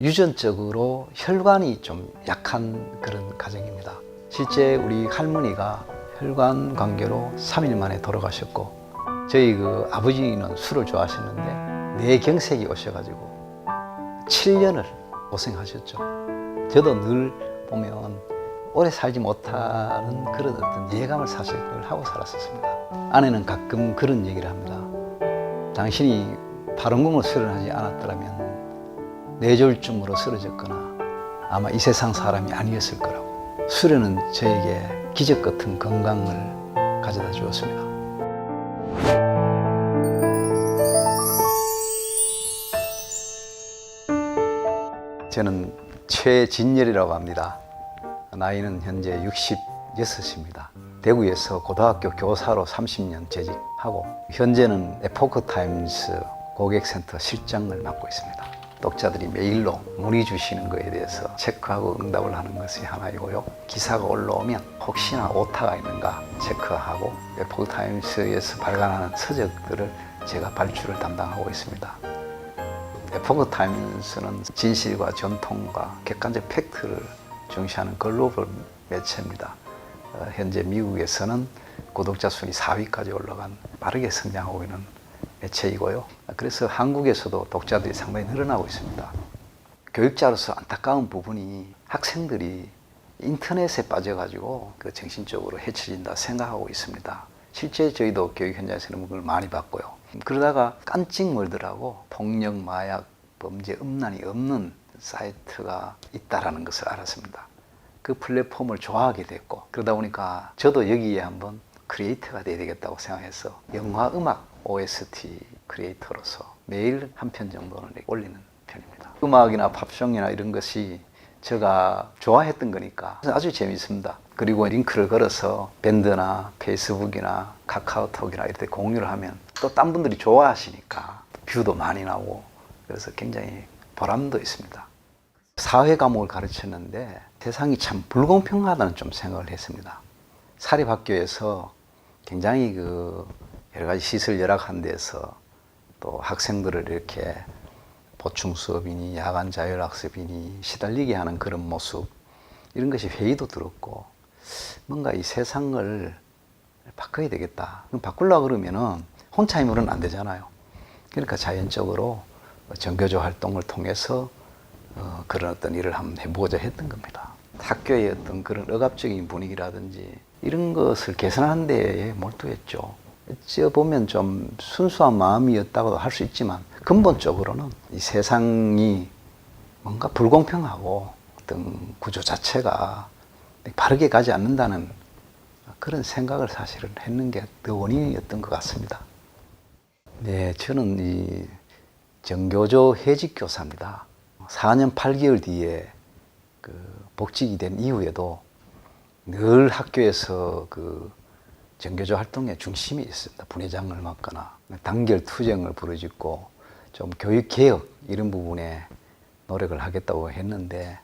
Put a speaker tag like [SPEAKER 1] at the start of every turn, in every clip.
[SPEAKER 1] 유전적으로 혈관이 좀 약한 그런 가정입니다. 실제 우리 할머니가 혈관 관계로 3일 만에 돌아가셨고 저희 그 아버지는 술을 좋아하셨는데 뇌경색이 오셔가지고 7년을 고생하셨죠. 저도 늘 보면 오래 살지 못하는 그런 어떤 예감을 사실 늘 하고 살았었습니다. 아내는 가끔 그런 얘기를 합니다. 당신이 발원공을 수련하지 않았더라면 뇌졸중으로 쓰러졌거나 아마 이 세상 사람이 아니었을 거라고. 수련은 저에게 기적 같은 건강을 가져다 주었습니다. 저는 최진열이라고 합니다. 나이는 현재 66입니다. 대구에서 고등학교 교사로 30년 재직하고 현재는 에포크 타임스 고객센터 실장을 맡고 있습니다. 독자들이 메일로 문의 주시는 것에 대해서 체크하고 응답을 하는 것이 하나이고요. 기사가 올라오면 혹시나 오타가 있는가 체크하고 에포크 타임스에서 발간하는 서적들을 제가 발주를 담당하고 있습니다. 에포크 타임스는 진실과 전통과 객관적 팩트를 중시하는 글로벌 매체입니다. 어, 현재 미국에서는 구독자 순위 4위까지 올라간 빠르게 성장하고 있는 매체이고요. 그래서 한국에서도 독자들이 상당히 늘어나고 있습니다. 교육자로서 안타까운 부분이 학생들이 인터넷에 빠져가지고 그 정신적으로 해쳐진다 생각하고 있습니다. 실제 저희도 교육 현장에서는 그걸 많이 봤고요. 그러다가 깜찍 멀더라고 폭력, 마약, 범죄 음란이 없는 사이트가 있다라는 것을 알았습니다. 그 플랫폼을 좋아하게 됐고 그러다 보니까 저도 여기에 한번 크리에이터가 돼야 되겠다고 생각해서 영화 음악 OST 크리에이터로서 매일 한 편 정도는 올리는 편입니다. 음악이나 팝송이나 이런 것이 제가 좋아했던 거니까 아주 재밌습니다. 그리고 링크를 걸어서 밴드나 페이스북이나 카카오톡이나 이렇게 공유를 하면 또 딴 분들이 좋아하시니까 뷰도 많이 나오고 그래서 굉장히 보람도 있습니다. 사회 과목을 가르쳤는데 세상이 참 불공평하다는 좀 생각을 했습니다. 사립학교에서 굉장히 그 여러 가지 시설 열악한 데서 또 학생들을 이렇게 보충 수업이니 야간 자율 학습이니 시달리게 하는 그런 모습 이런 것이 회의도 들었고 뭔가 이 세상을 바꿔야 되겠다. 그럼 바꾸려고 그러면은 혼자 힘으로는 안 되잖아요. 그러니까 자연적으로 정교조 활동을 통해서 어, 그런 어떤 일을 한번 해보고자 했던 겁니다. 학교의 어떤 그런 억압적인 분위기라든지 이런 것을 개선하는 데에 몰두했죠. 어찌 보면 좀 순수한 마음이었다고도 할 수 있지만 근본적으로는 이 세상이 뭔가 불공평하고 어떤 구조 자체가 바르게 가지 않는다는 그런 생각을 사실은 했는 게더 원인이었던 것 같습니다. 네, 저는 이 정교조 해직 교사입니다. 4년 8개월 뒤에 그 복직이 된 이후에도 늘 학교에서 그 정교조 활동의 중심이 있습니다. 분회장을 맡거나 단결 투쟁을 부르짖고 좀 교육 개혁 이런 부분에 노력을 하겠다고 했는데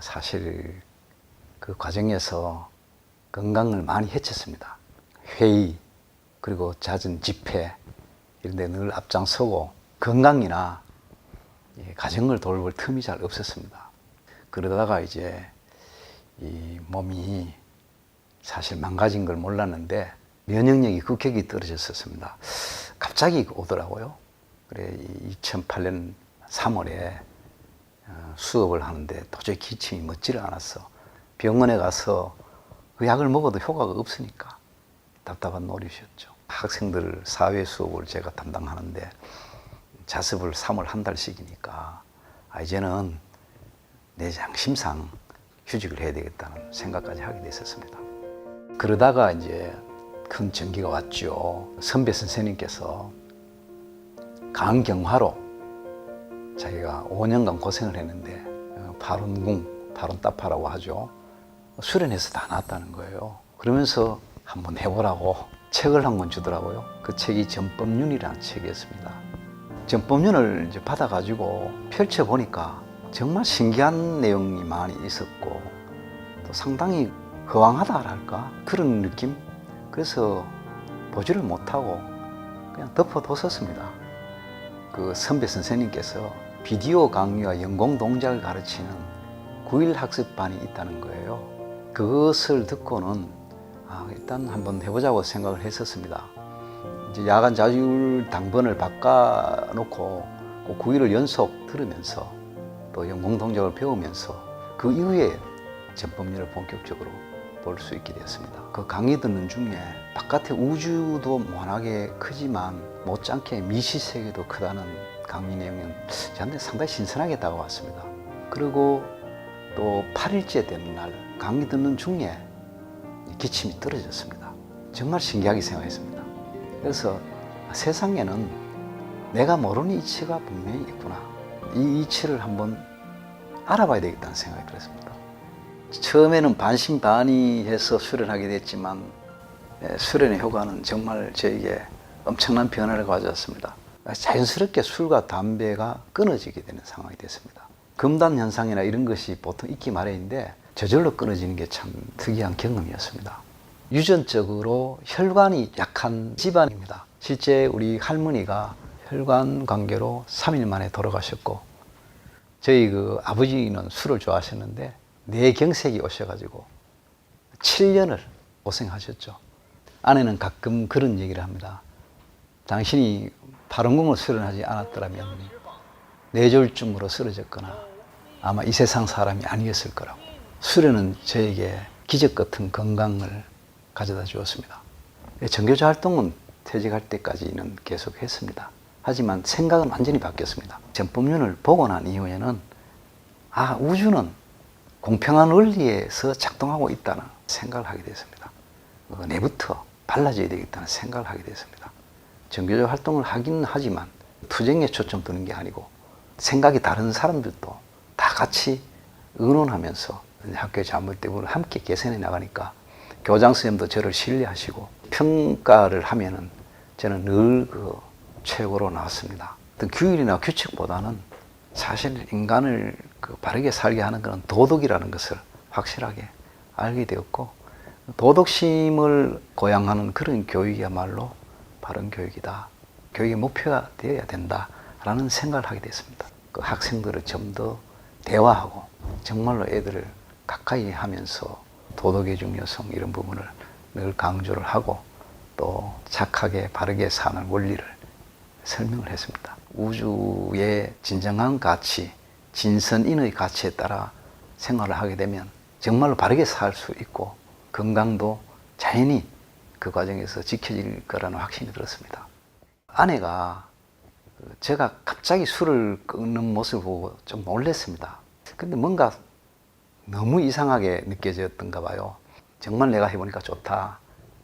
[SPEAKER 1] 사실 그 과정에서 건강을 많이 해쳤습니다. 회의 그리고 잦은 집회 이런 데 늘 앞장서고 건강이나 예, 가정을 돌볼 틈이 잘 없었습니다. 그러다가 이제 이 몸이 사실 망가진 걸 몰랐는데 면역력이 급격히 떨어졌었습니다. 갑자기 오더라고요. 그래 2008년 3월에 어, 수업을 하는데 도저히 기침이 멎지를 않았어. 병원에 가서 그 약을 먹어도 효과가 없으니까 답답한 노릇이었죠. 학생들 사회 수업을 제가 담당하는데 자습을 3월 한 달씩이니까 아, 이제는 내 양심상 휴직을 해야 되겠다는 생각까지 하게 됐었습니다. 그러다가 이제 큰 전기가 왔죠. 선배 선생님께서 강경화로 자기가 5년간 고생을 했는데 어, 발운궁, 발운따파라고 하죠. 수련해서 다 나았다는 거예요. 그러면서 한번 해보라고 책을 한 권 주더라고요. 그 책이 전법륜이라는 책이었습니다. 전법륜을 이제 받아가지고 펼쳐보니까 정말 신기한 내용이 많이 있었고 또 상당히 허황하다랄까 그런 느낌? 그래서 보지를 못하고 그냥 덮어뒀었습니다. 그 선배 선생님께서 비디오 강의와 연공 동작을 가르치는 9일 학습반이 있다는 거예요. 그것을 듣고는 아, 일단 한번 해보자고 생각을 했었습니다. 이제 야간 자율 당번을 바꿔놓고 그 9일을 연속 들으면서 또 연공 동작을 배우면서 그 이후에 전법률을 본격적으로 볼 수 있게 되었습니다. 그 강의 듣는 중에 바깥의 우주도 워낙에 크지만 못지않게 미시세계도 크다는 강의 내용은 저한테 상당히 신선하게 다가왔습니다. 그리고 또 8일째 되는 날 강의 듣는 중에 기침이 떨어졌습니다. 정말 신기하게 생각했습니다. 그래서 세상에는 내가 모르는 이치가 분명히 있구나. 이 이치를 한번 알아봐야 되겠다는 생각이 들었습니다. 처음에는 반신반의해서 수련하게 됐지만 예, 수련의 효과는 정말 저에게 엄청난 변화를 가져왔습니다. 자연스럽게 술과 담배가 끊어지게 되는 상황이 됐습니다. 금단 현상이나 이런 것이 보통 있기 마련인데 저절로 끊어지는 게 참 특이한 경험이었습니다. 유전적으로 혈관이 약한 집안입니다. 실제 우리 할머니가 혈관 관계로 3일 만에 돌아가셨고 저희 그 아버지는 술을 좋아하셨는데 뇌경색이 오셔가지고 7년을 고생하셨죠. 아내는 가끔 그런 얘기를 합니다. 당신이 발원공을 수련하지 않았더라면 뇌졸중으로 쓰러졌거나 아마 이 세상 사람이 아니었을 거라고. 수련은 저에게 기적 같은 건강을 가져다 주었습니다. 정교조 활동은 퇴직할 때까지는 계속 했습니다. 하지만 생각은 완전히 바뀌었습니다. 전법륜을 보고 난 이후에는 아, 우주는 공평한 원리에서 작동하고 있다는 생각을 하게 됐습니다. 어, 내부터 발라져야 되겠다는 생각을 하게 됐습니다. 정교조 활동을 하긴 하지만 투쟁에 초점 두는 게 아니고 생각이 다른 사람들도 다 같이 의논하면서 학교의 자물대부를 함께 개선해 나가니까 교장 선생님도 저를 신뢰하시고 평가를 하면은 저는 늘 그 최고로 나왔습니다. 어떤 규율이나 규칙보다는 사실 인간을 그 바르게 살게 하는 그런 도덕이라는 것을 확실하게 알게 되었고 도덕심을 고양하는 그런 교육이야말로 바른 교육이다. 교육의 목표가 되어야 된다라는 생각을 하게 됐습니다. 그 학생들을 좀 더 대화하고 정말로 애들을 가까이 하면서 도덕의 중요성 이런 부분을 늘 강조를 하고 또 착하게 바르게 사는 원리를 설명을 했습니다. 우주의 진정한 가치, 진선인의 가치에 따라 생활을 하게 되면 정말로 바르게 살 수 있고 건강도 자연히 그 과정에서 지켜질 거라는 확신이 들었습니다. 아내가 그 제가 갑자기 술을 끊는 모습을 보고 좀 놀랐습니다. 근데 뭔가 너무 이상하게 느껴졌던가 봐요. 정말 내가 해보니까 좋다.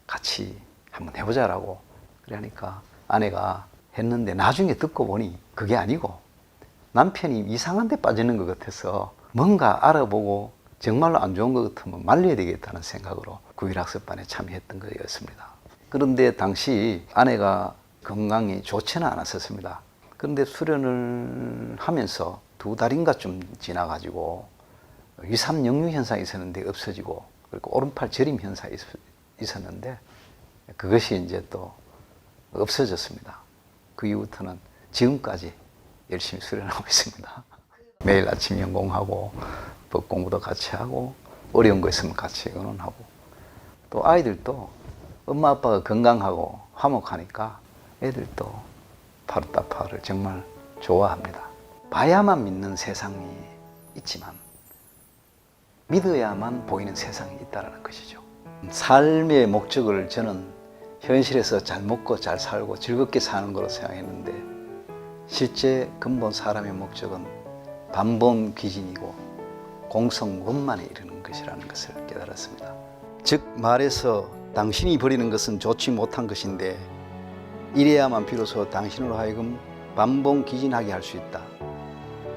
[SPEAKER 1] 같이 한번 해보자라고. 그러니까 아내가 했는데 나중에 듣고 보니 그게 아니고 남편이 이상한 데 빠지는 것 같아서 뭔가 알아보고 정말로 안 좋은 것 같으면 말려야 되겠다는 생각으로 구일학습반에 참여했던 거였습니다. 그런데 당시 아내가 건강이 좋지는 않았었습니다. 그런데 수련을 하면서 두 달인가 좀 지나가지고 위삼역류 현상이 있었는데 없어지고 그리고 오른팔 저림 현상이 있- 있었는데 그것이 이제 또 없어졌습니다. 그 이후부터는 지금까지 열심히 수련하고 있습니다. 매일 아침 연공하고 법 공부도 같이 하고 어려운 거 있으면 같이 의논하고 또 아이들도 엄마 아빠가 건강하고 화목하니까 애들도 파르타파를 정말 좋아합니다. 봐야만 믿는 세상이 있지만 믿어야만 보이는 세상이 있다는 것이죠. 삶의 목적을 저는 현실에서 잘 먹고 잘 살고 즐겁게 사는 거로 생각했는데 실제 근본 사람의 목적은 반본 귀진이고 공성원만에 이르는 것이라는 것을 깨달았습니다. 즉 말해서 당신이 버리는 것은 좋지 못한 것인데 이래야만 비로소 당신으로 하여금 반본 귀진하게 할 수 있다.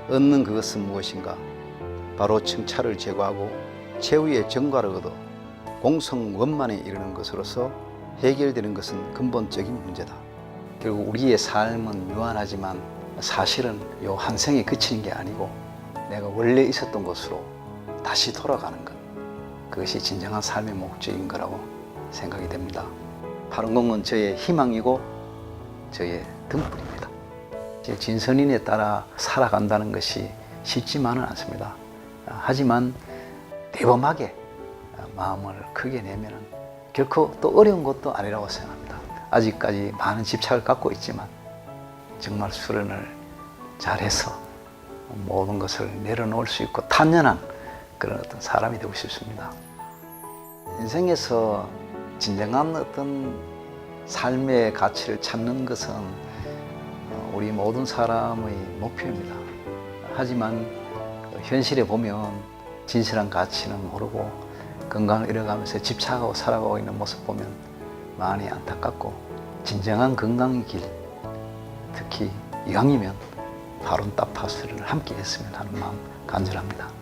[SPEAKER 1] 얻는 그것은 무엇인가? 바로 청차를 제거하고 최후의 정과를 얻어 공성 원만에 이르는 것으로서 해결되는 것은 근본적인 문제다. 결국 우리의 삶은 유한하지만 사실은 요 한 생에 그치는 게 아니고 내가 원래 있었던 곳으로 다시 돌아가는 것. 그것이 진정한 삶의 목적인 거라고 생각이 됩니다. 파룬공은 저의 희망이고 저의 등불입니다. 제 진선인에 따라 살아간다는 것이 쉽지만은 않습니다. 아, 하지만 대범하게 아, 마음을 크게 내면은 결코 또 어려운 것도 아니라고 생각합니다. 아직까지 많은 집착을 갖고 있지만 정말 수련을 잘해서 모든 것을 내려놓을 수 있고 탄연한 그런 어떤 사람이 되고 싶습니다. 인생에서 진정한 어떤 삶의 가치를 찾는 것은 어, 우리 모든 사람의 목표입니다. 하지만 현실에 보면 진실한 가치는 모르고 건강을 잃어가면서 집착하고 살아가고 있는 모습 보면 많이 안타깝고 진정한 건강의 길 특히 이왕이면 바론 따파스를 함께 했으면 하는 마음 간절합니다.